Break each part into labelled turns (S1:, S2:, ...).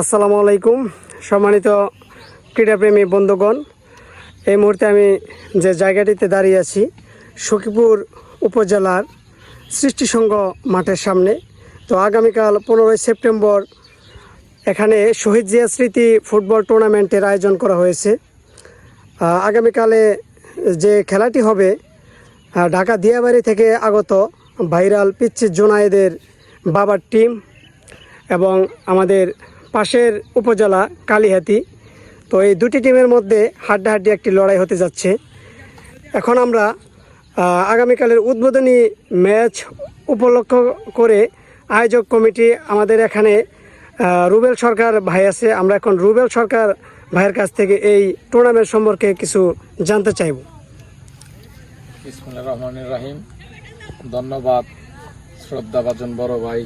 S1: আসসালামু আলাইকুম। সম্মানিত ক্রীড়াপ্রেমী বন্ধুগণ, এই মুহূর্তে আমি যে জায়গাটিতে দাঁড়িয়ে আছি, সখীপুর উপজেলার সৃষ্টিসংঘ মাঠের সামনে। তো আগামীকাল পনেরোই সেপ্টেম্বর এখানে শহীদ জিয়া স্মৃতি ফুটবল টুর্নামেন্টের আয়োজন করা হয়েছে। আগামীকালে যে খেলাটি হবে ঢাকা দিয়াবাড়ি থেকে আগত ভাইরাল পিচ্ছি জোনায়েদের বাবার টিম এবং আমাদের পাশের উপজেলা কালিহাতি। তো এই দুটি টিমের মধ্যে হাড্ডাহাড্ডি একটি লড়াই হতে যাচ্ছে। এখন আমরা আগামীকালের উদ্বোধনী ম্যাচ উপলক্ষ করে আয়োজক কমিটি আমাদের এখানে রুবেল সরকার ভাই আছে। আমরা এখন রুবেল সরকার ভাইয়ের কাছ থেকে এই টুর্নামেন্ট সম্পর্কে কিছু জানতে চাইব।
S2: রহমানুর রাহিম। ধন্যবাদ, শ্রদ্ধাভাজন বড় ভাই।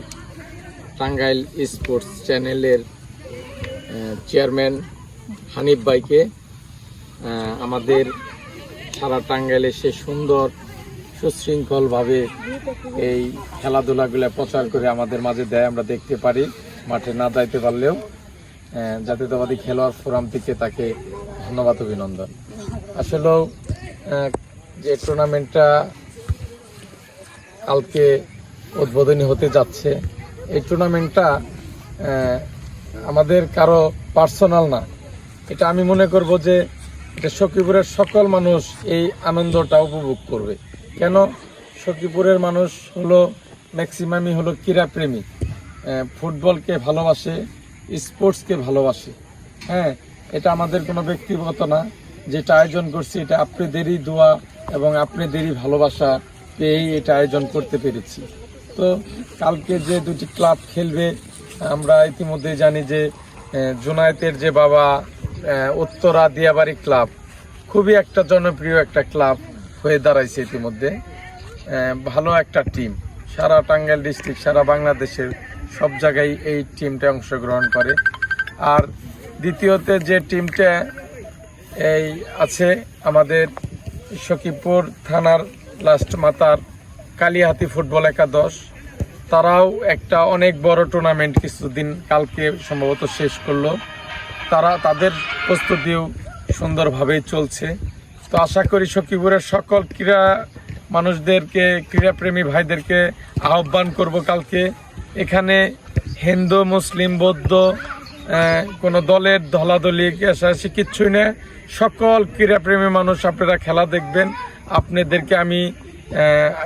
S2: টাঙ্গাইল স্পোর্টস চ্যানেলের চেয়ারম্যান হানিফ ভাইকে আমাদের সারা টাঙ্গাইলে সে সুন্দর, সুশৃঙ্খলভাবে এই খেলাধুলাগুলো প্রচার করে আমাদের মাঝে দেয়, আমরা দেখতে পারি। মাঠে না যাইতে পারলেও জাতীয়তাবাদী খেলোয়াড় ফোরাম থেকে তাকে ধন্যবাদ, অভিনন্দন। আসলেও যে টুর্নামেন্টটা কালকে উদ্বোধনী হতে যাচ্ছে এই টুর্নামেন্টটা আমাদের কারও পার্সোনাল না। এটা আমি মনে করব যে এটা সখীপুরের সকল মানুষ এই আনন্দটা উপভোগ করবে। কেন? সখীপুরের মানুষ হলো ম্যাক্সিমামই হলো ক্রীড়াপ্রেমী। ফুটবলকে ভালোবাসে স্পোর্টসকে ভালোবাসে। হ্যাঁ এটা আমাদের কোনো ব্যক্তিগত না। যেটা আয়োজন করছি, এটা আপনাদেরই দোয়া এবং আপনাদেরই ভালোবাসা পেয়েই এটা আয়োজন করতে পেরেছি। তো কালকে যে দুটি ক্লাব খেলবে, আমরা ইতিমধ্যে জানি যে জুনায়েতের যে বাবা উত্তরা দিয়াবাড়ি ক্লাব, খুবই একটা জনপ্রিয় একটা ক্লাব হয়ে দাঁড়াইছে ইতিমধ্যে। ভালো একটা টিম। সারা টাঙ্গাইল ডিস্ট্রিক্ট, সারা বাংলাদেশের সব জায়গায় এই টিমটা অংশগ্রহণ করে। আর দ্বিতীয়তে যে টিমটা, এই আছে আমাদের সখীপুর থানার লাস্ট মাতার কালিয়াহাতি ফুটবল একাদশ। তারাও একটা অনেক বড় টুর্নামেন্ট কিছুদিন কালকে সম্ভবত শেষ করল। তারা, তাদের প্রস্তুতিও সুন্দরভাবেই চলছে। তো আশা করি সখীপুরের সকল ক্রীড়া মানুষদেরকে, ক্রীড়াপ্রেমী ভাইদেরকে আহ্বান করব কালকে। এখানে হিন্দু, মুসলিম, বৌদ্ধ কোনো দলের দলাদলি কেশাসি কিচ্ছুই না সকল ক্রীড়াপ্রেমী মানুষ আপনারা খেলা দেখবেন। আপনাদেরকে আমি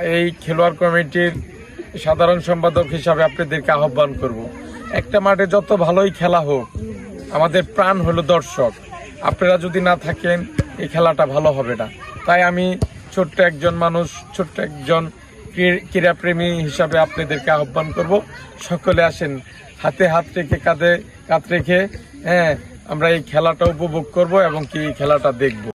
S2: এই খেলোয়াড় কমিটির সাধারণ সম্পাদক হিসাবে আপনাদেরকে আহ্বান করব। একটা মাঠে যত ভালোই খেলা হোক, আমাদের প্রাণ হলো দর্শক। আপনারা যদি না থাকেন, এই খেলাটা ভালো হবে না। তাই আমি ছোট্ট একজন মানুষ, ছোট্ট একজন ক্রী- ক্রীড়াপ্রেমী হিসাবে আপনাদেরকে আহ্বান করব। সকলে আসেন, হাতে হাত রেখে, কাঁধে কাঁধ রেখে হ্যাঁ আমরা এই খেলাটা উপভোগ করব এবং কি এই খেলাটা দেখব।